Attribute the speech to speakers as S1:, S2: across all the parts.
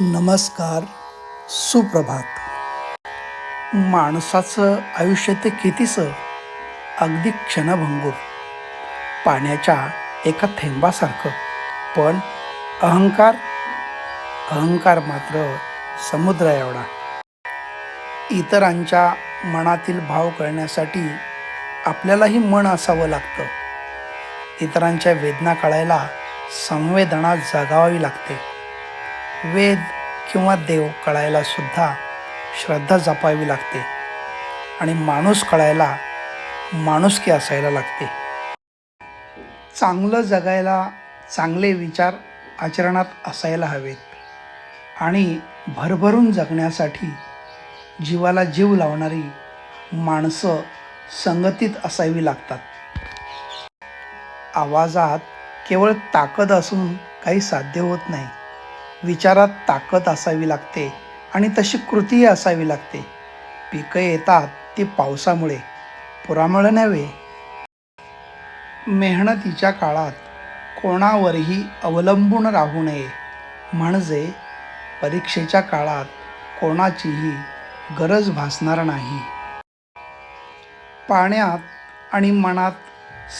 S1: नमस्कार सुप्रभात. माणसाचं आयुष्य ते कितीसं? अगदी क्षणभंगूर. पाण्याच्या एका थेंबासारखं. पण अहंकार? अहंकार मात्र समुद्र एवढा. इतरांच्या मनातील भाव कळण्यासाठी आपल्यालाही मन असावं लागतं. इतरांच्या वेदना कळायला संवेदना जगावावी लागते. वेद किंवा देव कळायला सुद्धा श्रद्धा जपावी लागते आणि माणूस कळायला माणुसकी असायला लागते. चांगलं जगायला चांगले विचार आचरणात असायला हवेत आणि भरभरून जगण्यासाठी जीवाला जीव लावणारी माणसं संगतीत असावी लागतात. आवाजात केवळ ताकद असून काही साध्य होत नाही. विचारात ताकद असावी लागते आणि तशी कृतीही असावी लागते. पिकं येतात ती पावसामुळे. पुरामुळे नव्हे. मेहनतीच्या काळात कोणावरही अवलंबून राहू नये. म्हणजे परीक्षेच्या काळात कोणाचीही गरज भासणार नाही. पाण्यात आणि मनात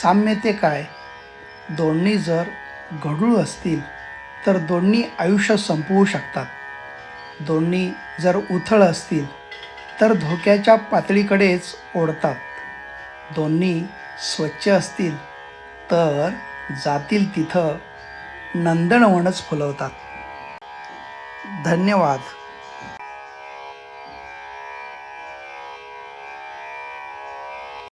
S1: साम्य ते काय? दोन्ही जर गढूळ असतील तर दोन्ही आयुष्य संपवू शकतात. दोन्ही जर उथळ असतील तर धोक्याच्या पातळीकडेच ओढतात. दोन्ही स्वच्छ असतील तर जातील तिथं नंदनवनच फुलवतात. धन्यवाद.